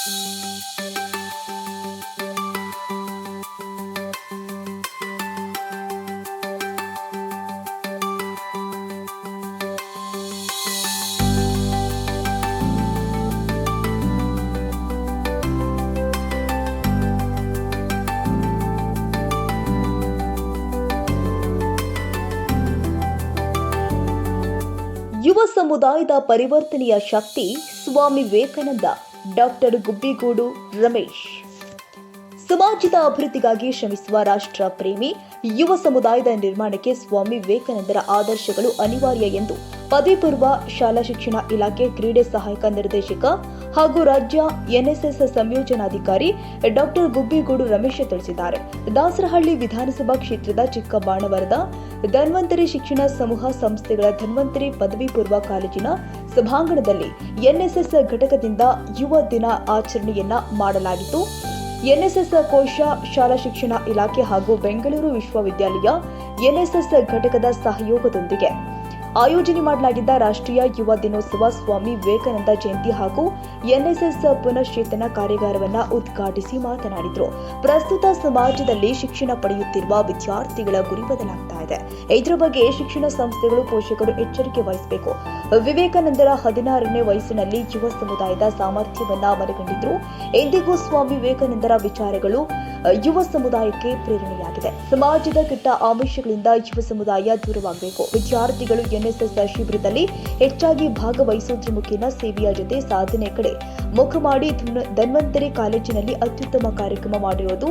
ಯುವ ಸಮುದಾಯದ ಪರಿವರ್ತನೆಯ ಶಕ್ತಿ ಸ್ವಾಮಿ ವಿವೇಕಾನಂದ. ಡಾಕ್ಟರ್ ಗುಬ್ಬಿಗೂಡು ರಮೇಶ್. ಸಮಾಜದ ಅಭಿವೃದ್ಧಿಗಾಗಿ ಶ್ರಮಿಸುವ ರಾಷ್ಟ್ರ ಪ್ರೇಮಿ, ಯುವ ಸಮುದಾಯದ ನಿರ್ಮಾಣಕ್ಕೆ ಸ್ವಾಮಿ ವಿವೇಕಾನಂದರ ಆದರ್ಶಗಳು ಅನಿವಾರ್ಯ ಎಂದು ಪದವಿ ಪೂರ್ವ ಶಾಲಾ ಶಿಕ್ಷಣ ಇಲಾಖೆ ಕ್ರೀಡೆ ಸಹಾಯಕ ನಿರ್ದೇಶಕ ಹಾಗೂ ರಾಜ್ಯ ಎನ್ಎಸ್ಎಸ್ ಸಂಯೋಜನಾಧಿಕಾರಿ ಡಾಕ್ಟರ್ ಗುಬ್ಬಿಗೂಡು ರಮೇಶ್ ತಿಳಿಸಿದ್ದಾರೆ. ದಾಸರಹಳ್ಳಿ ವಿಧಾನಸಭಾ ಕ್ಷೇತ್ರದ ಚಿಕ್ಕಬಾಣವರದ ಧನ್ವಂತರಿ ಶಿಕ್ಷಣ ಸಮೂಹ ಸಂಸ್ಥೆಗಳ ಧನ್ವಂತರಿ ಪದವಿ ಪೂರ್ವ ಕಾಲೇಜಿನ ಸಭಾಂಗಣದಲ್ಲಿ ಎನ್ಎಸ್ಎಸ್ ಘಟಕದಿಂದ ಯುವ ದಿನ ಆಚರಣೆಯನ್ನ ಮಾಡಲಾಗಿತ್ತು. ಎನ್ಎಸ್ಎಸ್ ಕೋಶ ಶಾಲಾ ಶಿಕ್ಷಣ ಇಲಾಖೆ ಹಾಗೂ ಬೆಂಗಳೂರು ವಿಶ್ವವಿದ್ಯಾಲಯ ಎನ್ಎಸ್ಎಸ್ ಘಟಕದ ಸಹಯೋಗದೊಂದಿಗೆ ಆಯೋಜನೆ ಮಾಡಲಾಗಿದ್ದ ರಾಷ್ಟ್ರೀಯ ಯುವ ದಿನೋತ್ಸವ ಸ್ವಾಮಿ ವಿವೇಕಾನಂದ ಜಯಂತಿ ಹಾಗೂ ಎನ್ಎಸ್ಎಸ್ ಪುನಶ್ಚೇತನ ಕಾರ್ಯಾಗಾರವನ್ನು ಉದ್ಘಾಟಿಸಿ ಮಾತನಾಡಿದರು. ಪ್ರಸ್ತುತ ಸಮಾಜದಲ್ಲಿ ಶಿಕ್ಷಣ ಪಡೆಯುತ್ತಿರುವ ವಿದ್ಯಾರ್ಥಿಗಳ ಗುರಿ ಬದಲಾಗ್ತಾ ಇದೆ. ಇದರ ಬಗ್ಗೆ ಶಿಕ್ಷಣ ಸಂಸ್ಥೆಗಳು ಪೋಷಕರು ಎಚ್ಚರಿಕೆ ವಹಿಸಬೇಕು. ವಿವೇಕಾನಂದರ ಹದಿನಾರನೇ ವಯಸ್ಸಿನಲ್ಲಿ ಯುವ ಸಮುದಾಯದ ಸಾಮರ್ಥ್ಯವನ್ನ ಮನಗಂಡಿದ್ರು. ಎಂದಿಗೂ ಸ್ವಾಮಿ ವಿವೇಕಾನಂದರ ವಿಚಾರಗಳು ಯುವ ಸಮುದಾಯಕ್ಕೆ ಪ್ರೇರಣೆಯಾಗಿದೆ ಸಮಾಜದ ಕೆಟ್ಟ ಆಮಿಷಗಳಿಂದ ಯುವ ಸಮುದಾಯ ದೂರವಾಗಬೇಕು. ವಿದ್ಯಾರ್ಥಿಗಳು ಎನ್ಎಸ್ಎಸ್ ಶಿಬಿರದಲ್ಲಿ ಹೆಚ್ಚಾಗಿ ಭಾಗವಹಿಸುವುದರ ಮುಖೇನ ಸೇವೆಯ ಜೊತೆ ಸಾಧನೆ ಕಡೆ ಮುಖ ಮಾಡಿ ಧನ್- ಧನ್ವಂತರಿ ಕಾಲೇಜಿನಲ್ಲಿ ಅತ್ಯುತ್ತಮ ಕಾರ್ಯಕ್ರಮ ಮಾಡಿರುವುದು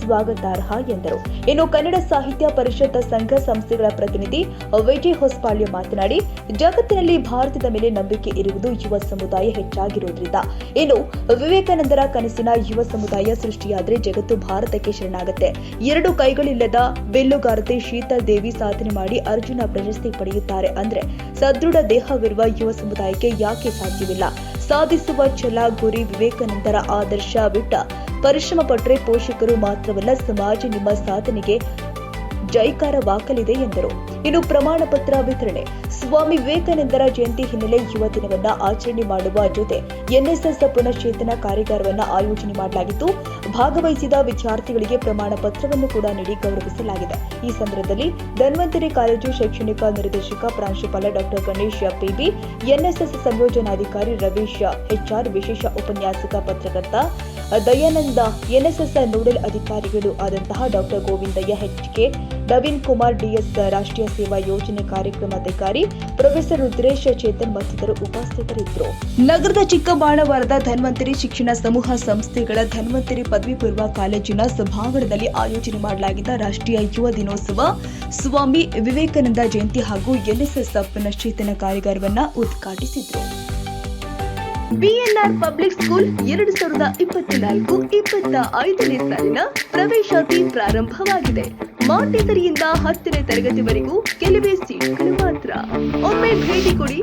ಸ್ವಾಗತಾರ್ಹ ಎಂದರು. ಇನ್ನು ಕನ್ನಡ ಸಾಹಿತ್ಯ ಪರಿಷತ್ ಸಂಘ ಸಂಸ್ಥೆಗಳ ಪ್ರತಿನಿಧಿ ವಿಜಯ್ ಹೊಸಪಾಳ್ಯ ಮಾತನಾಡಿ, ಜಗತ್ತಿನಲ್ಲಿ ಭಾರತದ ಮೇಲೆ ನಂಬಿಕೆ ಇರುವುದು ಯುವ ಸಮುದಾಯ ಹೆಚ್ಚಾಗಿರುವುದರಿಂದ. ಇನ್ನು ವಿವೇಕಾನಂದರ ಕನಸಿನ ಯುವ ಸಮುದಾಯ ಸೃಷ್ಟಿಯಾದರೆ ಜಗತ್ತು ಭಾರತಕ್ಕೆ ಶರಣಾಗುತ್ತೆ. ಎರಡು ಕೈಗಳಿಲ್ಲದ ಬಿಲ್ಲುಗಾರತೆ ಶೀತಲ್ ದೇವಿ ಸಾಧನೆ ಮಾಡಿ ಅರ್ಜುನ ಪ್ರಶಸ್ತಿ ಪಡೆಯುತ್ತಾರೆ. ಅಂದ್ರೆ ಸದೃಢ ದೇಹವಿರುವ ಯುವ ಸಮುದಾಯಕ್ಕೆ ಯಾಕೆ ಸಾಧ್ಯವಿಲ್ಲ? ಸಾಧಿಸುವ ಛಲ, ಗುರಿ, ವಿವೇಕಾನಂದರ ಆದರ್ಶ ಬಿಟ್ಟ ಪರಿಶ್ರಮ ಪಟ್ಟರೆ ಪೋಷಕರು ಮಾತ್ರವಲ್ಲ, ಸಮಾಜ ನಿಮ್ಮ ಸಾಧನೆಗೆ ಜೈಕಾರವಾಗಲಿದೆ ಎಂದರು. ಇನ್ನು ಪ್ರಮಾಣ ಪತ್ರ ವಿತರಣೆ. ಸ್ವಾಮಿ ವಿವೇಕಾನಂದರ ಜಯಂತಿ ಹಿನ್ನೆಲೆ ಯುವ ದಿನವನ್ನ ಆಚರಣೆ ಮಾಡುವ ಜೊತೆ ಎನ್ಎಸ್ಎಸ್ ಪುನಶ್ಚೇತನ ಕಾರ್ಯಾಗಾರವನ್ನು ಆಯೋಜನೆ ಮಾಡಲಾಗಿತ್ತು. ಭಾಗವಹಿಸಿದ ವಿದ್ಯಾರ್ಥಿಗಳಿಗೆ ಪ್ರಮಾಣ ಪತ್ರವನ್ನು ಕೂಡ ನೀಡಿ ಗೌರವಿಸಲಾಗಿದೆ. ಈ ಸಂದರ್ಭದಲ್ಲಿ ಧನ್ವಂತರಿ ಕಾಲೇಜು ಶೈಕ್ಷಣಿಕ ನಿರ್ದೇಶಕ ಪ್ರಾಂಶುಪಾಲ ಡಾಕ್ಟರ್ ಗಣೇಶ್ ಪಿಬಿ, ಎನ್ಎಸ್ಎಸ್ ಸಂಯೋಜನಾಧಿಕಾರಿ ರವೀಶ್, ಎಚ್ಆರ್ ವಿಶೇಷ ಉಪನ್ಯಾಸಕ ಪತ್ರಕರ್ತ ದಯಾನಂದ, ಎನ್ಎಸ್ಎಸ್ ನೋಡಲ್ ಅಧಿಕಾರಿಗಳು ಆದಂತಹ doctor Govindaiah HK, Naveen Kumar DS ರಾಷ್ಟ್ರೀಯ ಸೇವಾ ಯೋಜನೆ ಕಾರ್ಯಕ್ರಮಾಧಿಕಾರಿ ಪ್ರೊಫೆಸರ್ ರುದ್ರೇಶ್ ಚೇತನ್ ಮತ್ತಿತರರು ಉಪಸ್ಥಿತರಿದ್ದರು. ನಗರದ ಚಿಕ್ಕಬಾಣವಾರದ ಧನ್ವಂತರಿ ಶಿಕ್ಷಣ ಸಮೂಹ ಸಂಸ್ಥೆಗಳ ಧನ್ವಂತರಿ ಪದವಿ ಪೂರ್ವ ಕಾಲೇಜಿನ ಸಭಾಂಗಣದಲ್ಲಿ ಆಯೋಜನೆ ಮಾಡಲಾಗಿದ್ದ ರಾಷ್ಟ್ರೀಯ ಯುವ ದಿನೋತ್ಸವ ಸ್ವಾಮಿ ವಿವೇಕಾನಂದ ಜಯಂತಿ ಹಾಗೂ ಎನ್ಎಸ್ಎಸ್ ಪುನಶ್ಚೇತನ ಕಾರ್ಯಾಗಾರವನ್ನು ಉದ್ಘಾಟಿಸಿದರು. ಬಿಎನ್ಆರ್ ಪಬ್ಲಿಕ್ ಸ್ಕೂಲ್ ಎರಡು ಸಾವಿರದ ಇಪ್ಪತ್ನಾಲ್ಕು ಇಪ್ಪತ್ತ ಐದನೇ ಸಾಲಿನ ಪ್ರವೇಶಾತಿ ಪ್ರಾರಂಭವಾಗಿದೆ. ಮಾಂಟೇಸರಿಯಿಂದ ಹತ್ತನೇ ತರಗತಿವರೆಗೂ ಕೆಲವೇ ಸೀಟ್ಗಳು ಮಾತ್ರ. ಒಮ್ಮೆ ಭೇಟಿ ಕೊಡಿ.